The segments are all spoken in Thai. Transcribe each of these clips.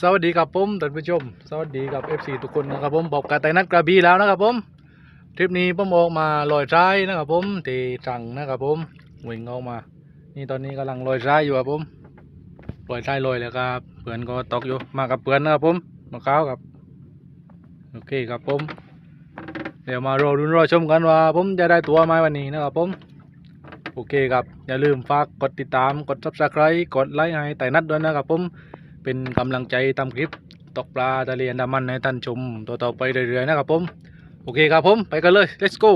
สวัสดีครับผมท่านผู้ชม สวัสดีกับ FC ทุกคนนะครับผมบอกกับไตนัดกระบี่แล้วนะครับผมทริปนี้ผมออกมาลอยทรายนะครับผมที่ตรังนะครับผมวิ่งออกมา นี่ตอนนี้กำลังลอยทรายอยู่ครับผมลอยทรายลอยแล้วครับเพื่อนก็ตกอยู่มากับเพื่อนนะครับผมมาเข้าครับโอเคครับผม เดี๋ยวมารอรุนรอชมกันว่า ผมจะได้ตัวไหมวันนี้นะครับผมโอเคครับ อย่าลืมฝากกดติดตามกด subscribe กดไลค์ให้ไต่นัดด้วยนะครับผม เป็นกำลังใจทำคลิปตกปลาทะเลอันดามันให้ท่านชมต่อๆไปเรื่อยๆนะครับผม โอเคครับผมไปกันเลย let's go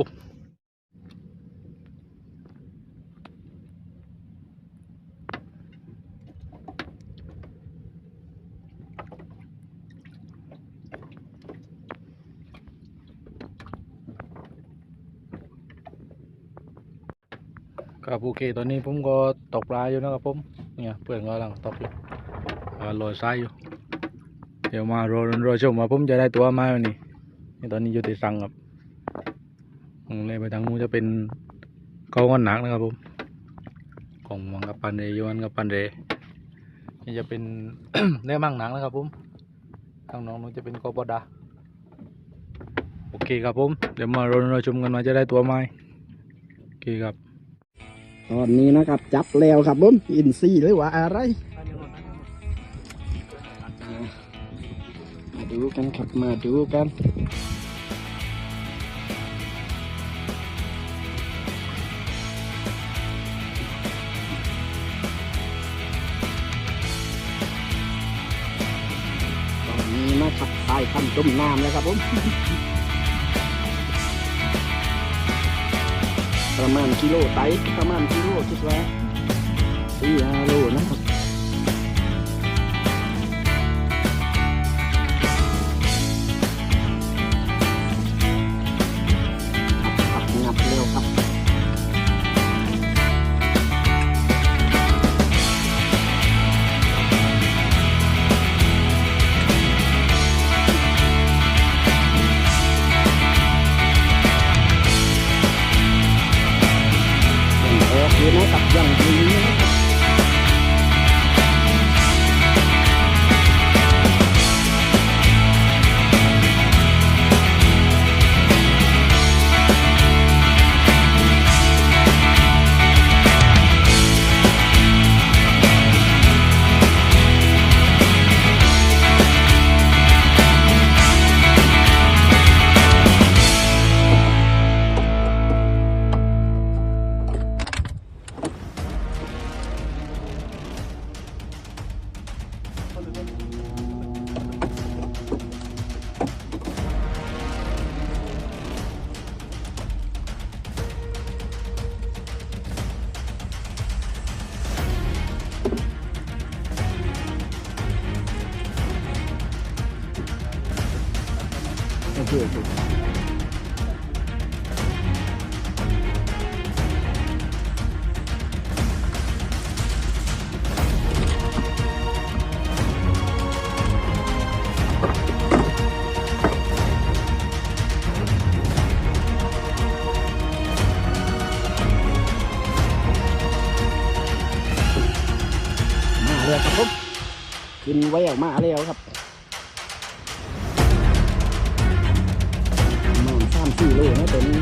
ครับโอเคตอนนี้ผมก็ตกปลาอยู่นะครับผมเนี่ยเพื่อนกำลังตกอยู่อ่า ลอยซ้ายอยู่ เดี๋ยวมารอรอชมว่าผมจะได้ตัวไมาวันนี้นี่ตอนนี้อยู่ที่สังครับอืมเลยไปทางนู้นจะเป็นก้อนหนักนะครับผมของมังกับปันเรยวนกับปันเรนี่จะเป็นเนื้อมั่งหนังนะครับผมทางน้องนู้นจะเป็นกอบดาโอเคครับผม เดี๋ยวมารอรอชมกันว่าจะได้ตัวไหมโอเคครับตอนนี้นะครับจับแล้วครับผมอินซี่หรือว่าอะไร กันครับมาดูกันตอนนี้นะครับสายพันตุ้มน้ำแล้วครับผม ประมาณกิโลไตประมาณกิโลคิดว่าสี่ห้าโลนะครับ อยู่ นะครับยังดีนะครับโอเคโอเคมาแล้วครับผมขึ้นไว้ออกมาแล้วครับ สี่โลนะตัวนี้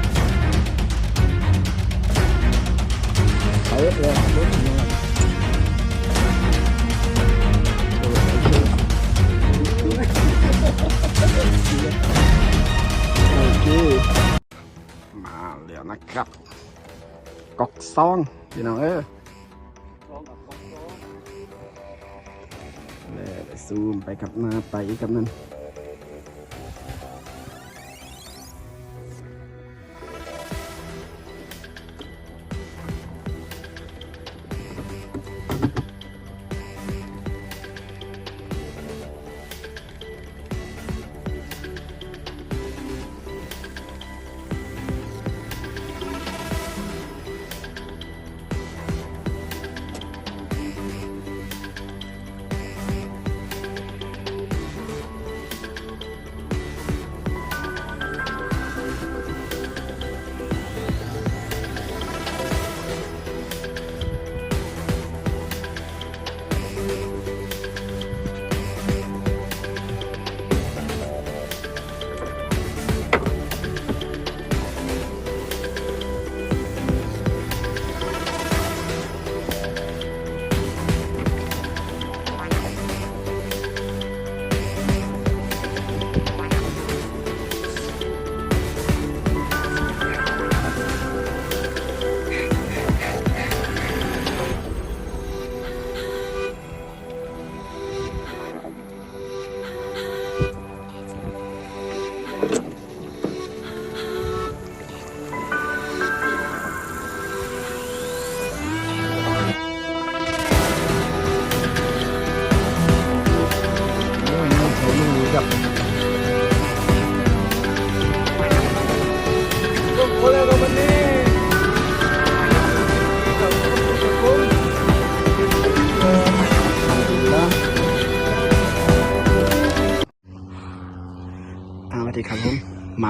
เป๊ะเลยครับรถคันนี้ครับโอเคมาแล้วนะครับกอกซองพี่น้องเออซูมไปกับหน้าไปกับนั่น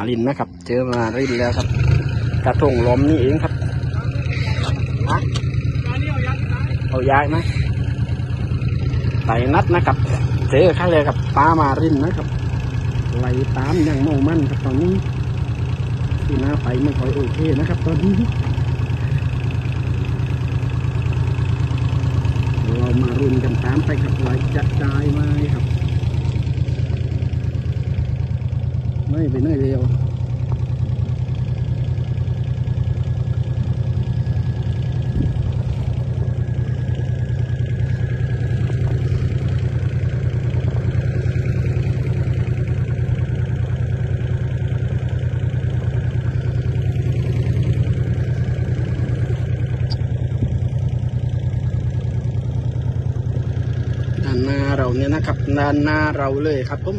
ารินนะครับ เจอมารินแล้วครับ กระทงล้มนี่เองครับฮะเอาย้ายไหมไต่นัดนะครับ เจอข้างเลยครับปลามารินนะครับไหลตามอย่างเมามั่นครับตอนนี้ที่หน้าไปไม่ค่อยโอเคนะครับ ตอนนี้เรามารุนกันตามไปครับว่าจะได้ไหมครับ ไม่ไปไหนเร็วด้านหน้าเราเนี่ยนะครับด้านหน้าเราเลยครับผม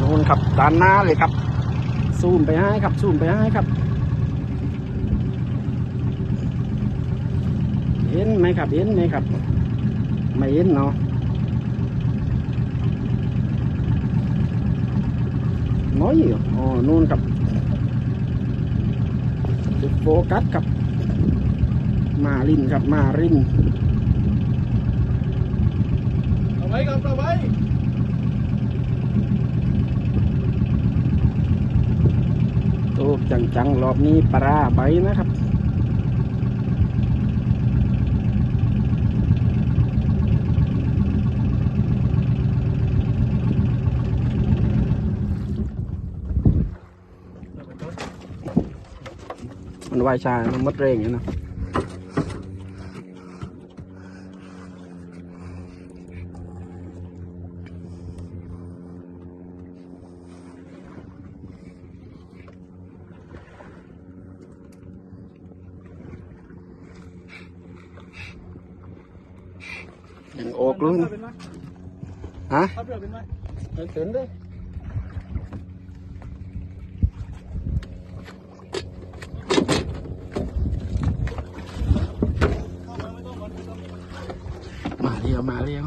นู่นครับด้านหน้า เลยครับ ซูมไปให้ครับ ซูมไปให้ครับ เห็นไหมครับ เห็นไหมครับ ไม่เห็นเนาะน้อยอยู่อ๋อนู่นครับจุดโฟกัสครับ มารินครับ มารินเอาไว้ครับเอาไว้ โตจังๆรอบนี้ปลาใบนะครับมันวายชามันมดเร่งอย่างนี้นะยังโอกลุ้นฮะ ครับ เห็นด้วยมาเรียวมาเรียว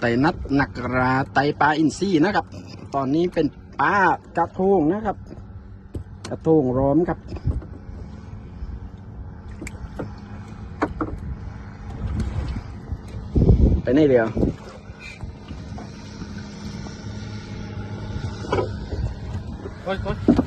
ไตนัดหนักราไตปลาอินทรีนะครับ ตอนนี้เป็นปลากระทงนะครับ กระทงร้อมครับไปนี่เดียวโอ้ยโอ้ย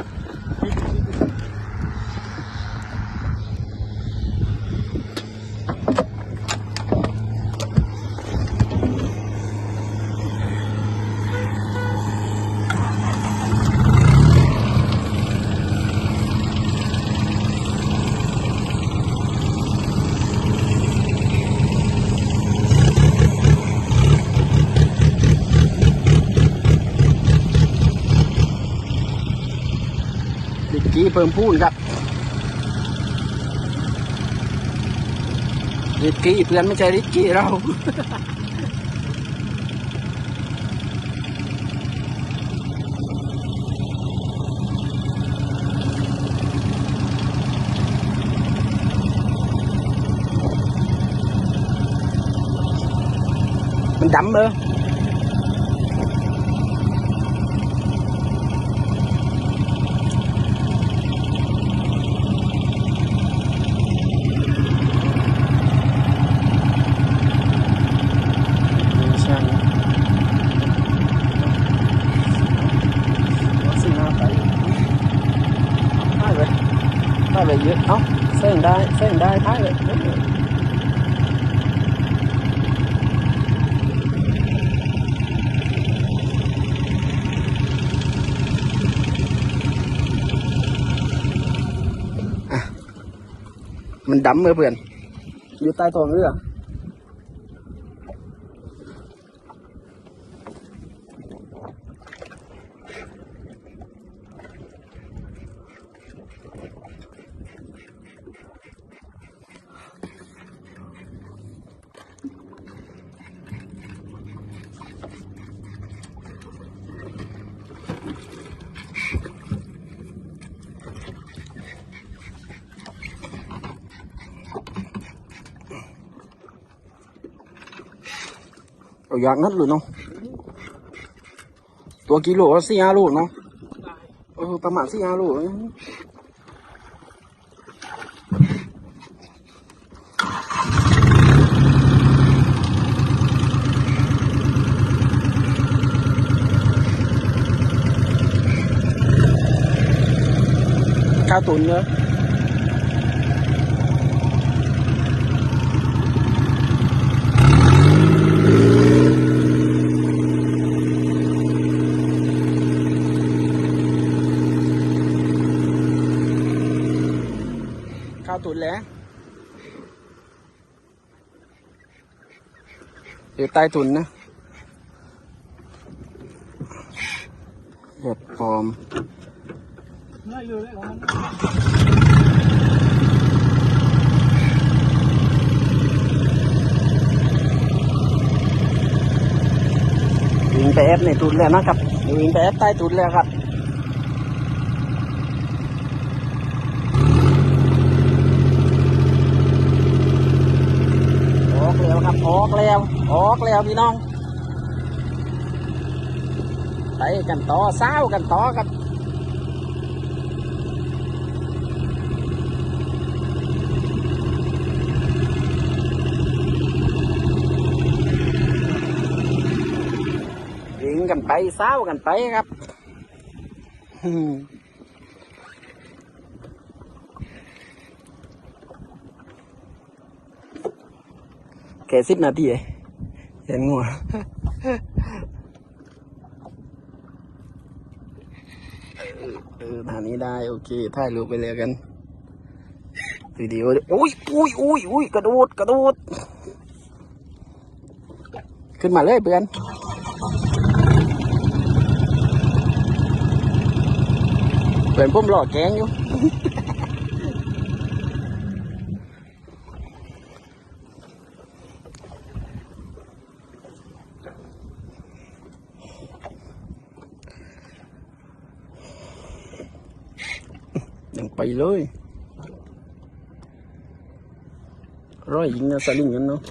เพิ่มพูนครับดิกกี้เพื่อนไม่ใช่ดิกกี้เรามันดำเลย ใช่สี่ห้าไปท้ายเลย ท้ายเลยเยอะเอ้าเส้นได้เส้นไตัวอย่างนั้นเลยเนาะตัวกิโลสี่ห้าโลเนาะเออประมาณสี่ห้าโลค่าตุนเนาะ แล้วอยู่ใต้ตุนนะเห็ดปลอมง่ายเลยขอมวิ่งไปแอปในตุนแล้วนะครับวิ่งไปแอปใต้ตุนแล้วครับ อ ออกแล้ว ออกแล้วพี่น้อง ไปกันต่อเศร้ากันต่อครับวิ่งกันไปเศร้ากันไปครับ แค่สิบนาทีเองเห็นงัวเออทางนี้ได้โอเคถ่ายรูปไปเลยกันวิดีโออุ้ยอุ้ยอุ้ยอุ้ยกระโดดกระโดดขึ้นมาเลยเพื่อนเพื่อนผมหล่อแกงอยู่ ไปเลยร้อยยิงนะสลิงกันเนาะ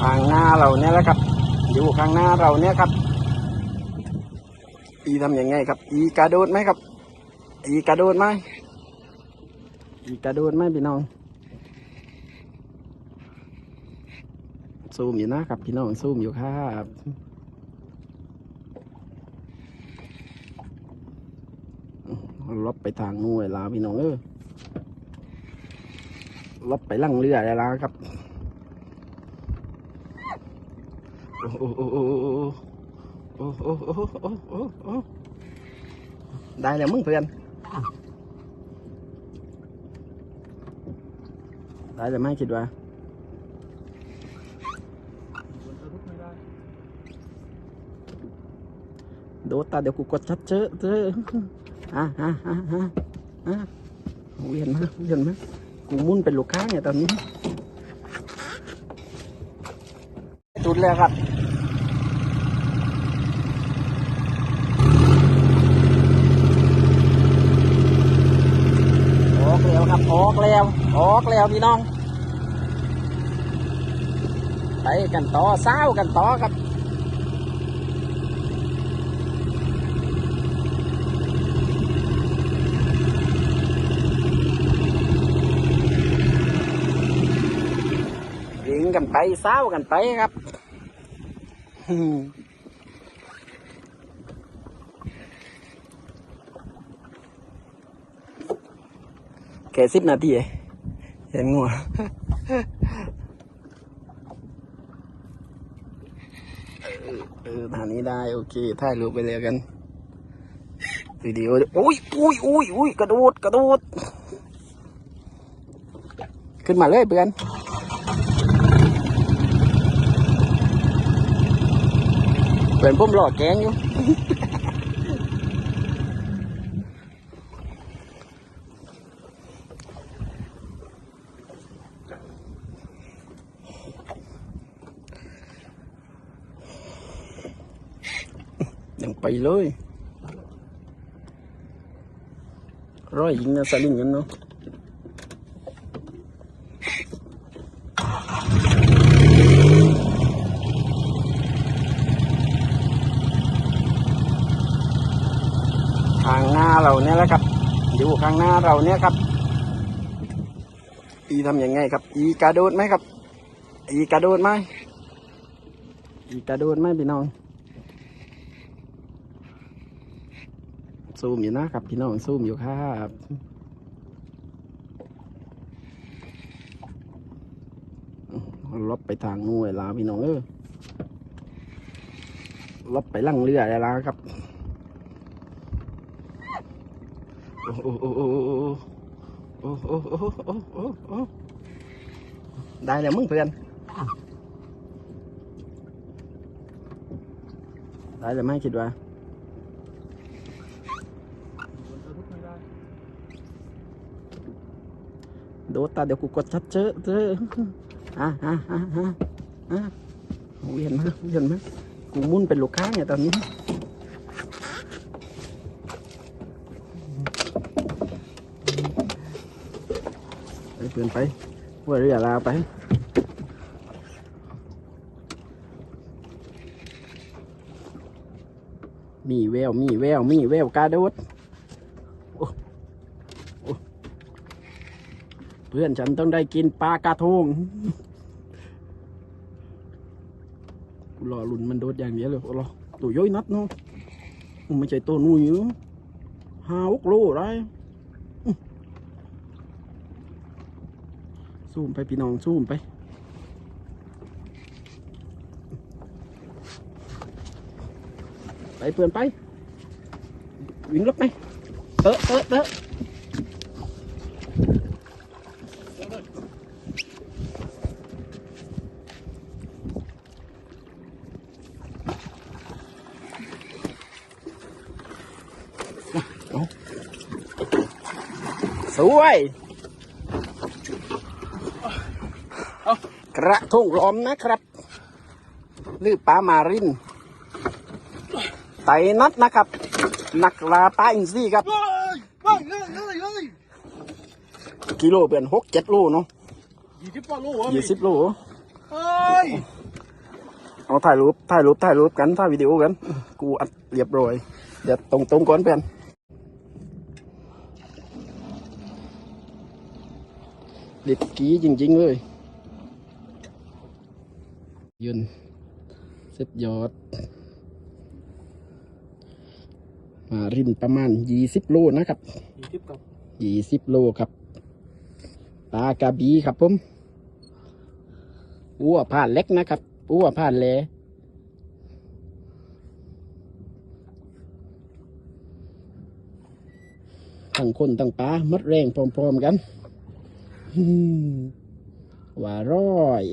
ข้างหน้าเราเนี่ยแหละครับ อยู่ข้างหน้าเราเนี่ยครับ อีทำยังไงครับ อีกระโดดไหมครับ อีกระโดดไหมอีกระโดดไหมพี่น้อง ซูมอยู่นะครับพี่น้องซูมอยู่ครับลบไปทางนู้นเวลาพี่น้องเออลบไปลั่งเรือเวลาครับโอ้โอ้โอ้โอ้โอ้โอ้โอ้โอ้โอ้โอ้ได้แล้วมึงเพื่อนได้แล้วไหมคิดว่า โดตาเดี๋ยวกูกดชัดเจอเจออะอะอะอะอะเวียนมาเวียนมากูมุ่นเป็นลูกค้าเนี่ยตอนนี้จุดแล้วครับออกแล้วครับออกแล้วออกแล้วพี่น้องไปกันต่อเศร้าวกันต่อครับ วิ่ง กันไปเศร้าวกันไปครับแค่สิบนาทีเองเห็นงัวเออทางนี้ได้ โอเคถ่ายรูปไปเลยกันวิดีโออุ้ยอุ้ยอุ้ยอุ้ยกระโดดกระโดดขึ้นมาเลยเพื่อน เป็นพุ่มหลอดแกงอยู่ยังไปเลยร้อยยิงนะสลิงกันเนาะ เราเนี่ยครับ อีทำยังไงครับ อีกระโดดไหมครับ อีกระโดดไหมอีกระโดดไหมพี่น้องซูมอยู่นะครับพี่น้องซูมอยู่ครับลบไปทางนู้นลาพี่น้องเออลบไปลังเรือแล้วครับ โอ้โอ้โอ้โอ้โอ้โอ้โอ้โอ้โอ้โอ้ได้แล้วมึงเพื่อน ได้แล้วไหมคิดว่าโดตาเดี๋ยวกูกดชัดเจอเจออะอะอะอะอะเวียนมาเวียนมากูมุ่นเป็นลูกค้าเนี่ยตอนนี้ ไปเปลี่ยนไปว่าเรือลาไปมีแวว มีแวว มีแววกาโดดเพื่อนฉันต้องได้กินปลากระทงกูรอลุนมันโดดอย่างเดียวเลยรอตัวย่อยนัดเนาะมันไม่ใช่ตัวนุ่ยเนอะห้าหกโลได้อื้อ ซูมไปพี่น้องซูมไป ไปเพื่อนไป วิ่งรถไหมเตอะเตอะเตอะสวย กระทงล้อมนะครับหรือปลามารินไตนัดนะครับ นักลาปลาอินทรีครับเฮ้ยเฮ้ยเฮ้ยเฮ้ยกิโลเปลี่ยนหกเจ็ดโลเนาะยี่สิบกว่าโลวะยี่สิบโลเฮ้ยเอาถ่ายรูปถ่ายรูปถ่ายรูปกันถ่ายวิดีโอกัน กูอัดเรียบร้อย เดี๋ยวตรงตรงๆก่อนเพื่อนเด็กกี้จริง ๆ เลย ยืนเซ็ตยอด มารินประมาณยี่สิบโลนะครับยี่สิบกับยี่สิบโลครับปลากระบีครับผมอ้วผ่านเล็กนะครับอ้วผ่านแลทั้งคนทั้งปลามัดแรงพร้อมๆกันอืมว่าร้อย